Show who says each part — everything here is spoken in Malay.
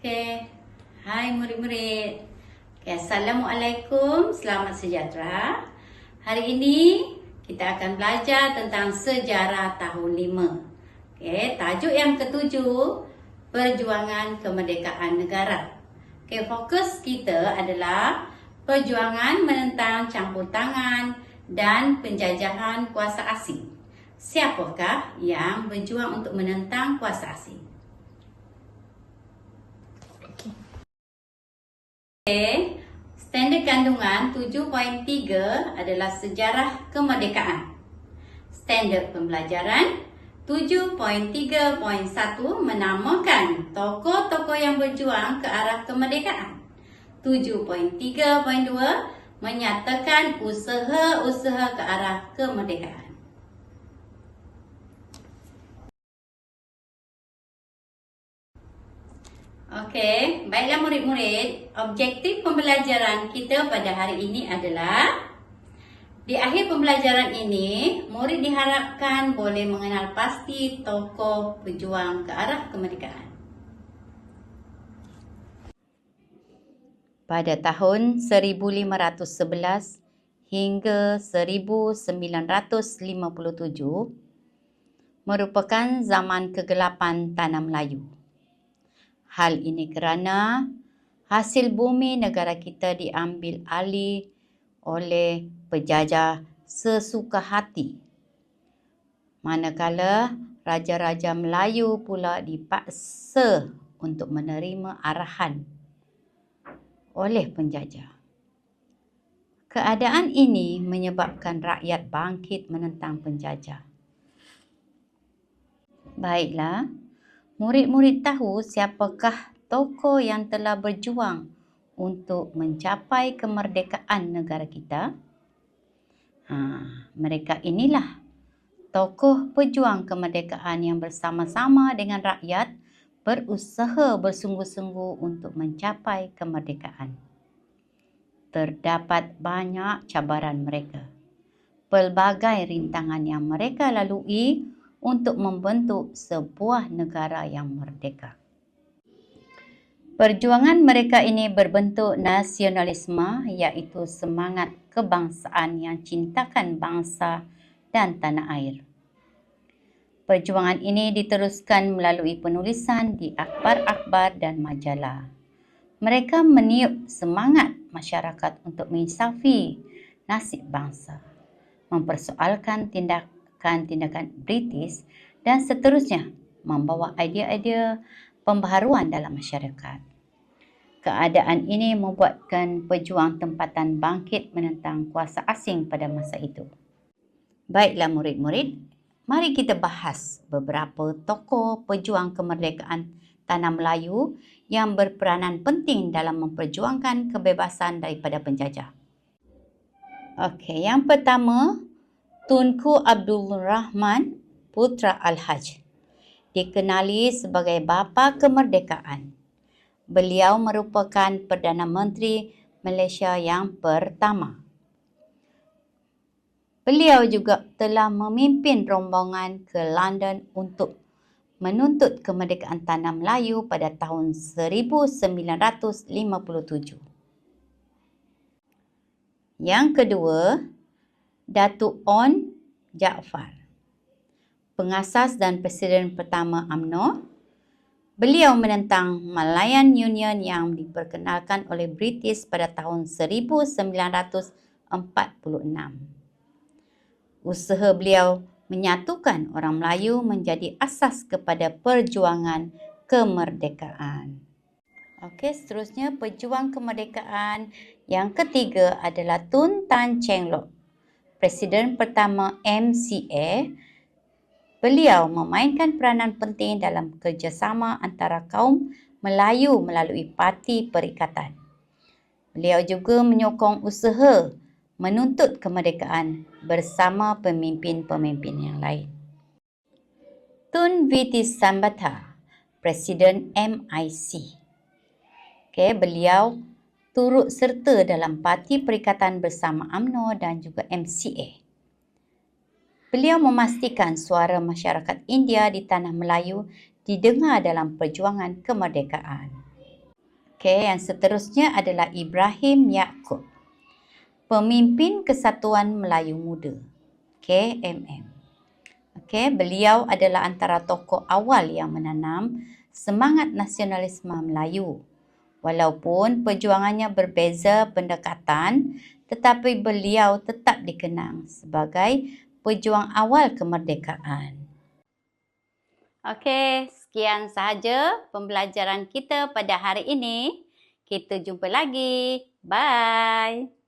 Speaker 1: Okey. Hai murid-murid. Okay, Assalamualaikum. Selamat sejahtera. Hari ini kita akan belajar tentang sejarah tahun 5. Okey, tajuk yang ketujuh Perjuangan Kemerdekaan Negara. Okey, fokus kita adalah perjuangan menentang campur tangan dan penjajahan kuasa asing. Siapakah yang berjuang untuk menentang kuasa asing? Standard kandungan 7.3 adalah sejarah kemerdekaan. Standard pembelajaran 7.3.1 menamakan tokoh-tokoh yang berjuang ke arah kemerdekaan. 7.3.2 menyatakan usaha-usaha ke arah kemerdekaan. Okey, baiklah murid-murid. Objektif pembelajaran kita pada hari ini adalah di akhir pembelajaran ini, murid diharapkan boleh mengenal pasti tokoh pejuang ke arah kemerdekaan. Pada tahun 1511 hingga 1957 merupakan zaman kegelapan tanah Melayu. Hal ini kerana hasil bumi negara kita diambil alih oleh penjajah sesuka hati. Manakala raja-raja Melayu pula dipaksa untuk menerima arahan oleh penjajah. Keadaan ini menyebabkan rakyat bangkit menentang penjajah. Baiklah, murid-murid tahu siapakah tokoh yang telah berjuang untuk mencapai kemerdekaan negara kita? Ha, mereka inilah tokoh pejuang kemerdekaan yang bersama-sama dengan rakyat berusaha bersungguh-sungguh untuk mencapai kemerdekaan. Terdapat banyak cabaran mereka. Pelbagai rintangan yang mereka lalui untuk membentuk sebuah negara yang merdeka. Perjuangan mereka ini berbentuk nasionalisme iaitu semangat kebangsaan yang cintakan bangsa dan tanah air. Perjuangan ini diteruskan melalui penulisan di akhbar-akhbar dan majalah. Mereka meniup semangat masyarakat untuk menginsafi nasib bangsa, mempersoalkan tindakan tindakan British dan seterusnya membawa idea-idea pembaharuan dalam masyarakat. Keadaan ini membuatkan pejuang tempatan bangkit menentang kuasa asing pada masa itu. Baiklah murid-murid, mari kita bahas beberapa tokoh pejuang kemerdekaan tanah Melayu yang berperanan penting dalam memperjuangkan kebebasan daripada penjajah. Okey, yang pertama Tunku Abdul Rahman Putra Al-Haj. Dikenali sebagai bapa kemerdekaan. Beliau merupakan Perdana Menteri Malaysia yang pertama. Beliau juga telah memimpin rombongan ke London untuk menuntut kemerdekaan tanah Melayu pada tahun 1957. Yang kedua, Datuk On Jaafar. Pengasas dan Presiden pertama AMNO. Beliau menentang Malayan Union yang diperkenalkan oleh British pada tahun 1946. Usaha beliau menyatukan orang Melayu menjadi asas kepada perjuangan kemerdekaan. Okey, seterusnya pejuang kemerdekaan yang ketiga adalah Tun Tan Cheng Lock. Presiden pertama MCA, beliau memainkan peranan penting dalam kerjasama antara kaum Melayu melalui Parti Perikatan. Beliau juga menyokong usaha menuntut kemerdekaan bersama pemimpin-pemimpin yang lain. Tun Viti Sambata, Presiden MIC. Okay, beliau turut serta dalam Parti Perikatan Bersama AMNO dan juga MCA. Beliau memastikan suara masyarakat India di tanah Melayu didengar dalam perjuangan kemerdekaan. Okey, yang seterusnya adalah Ibrahim Yaakob. Pemimpin Kesatuan Melayu Muda. KMM. Okey, beliau adalah antara tokoh awal yang menanam semangat nasionalisme Melayu. Walaupun perjuangannya berbeza pendekatan, tetapi beliau tetap dikenang sebagai pejuang awal kemerdekaan. Okey, sekian sahaja pembelajaran kita pada hari ini. Kita jumpa lagi. Bye.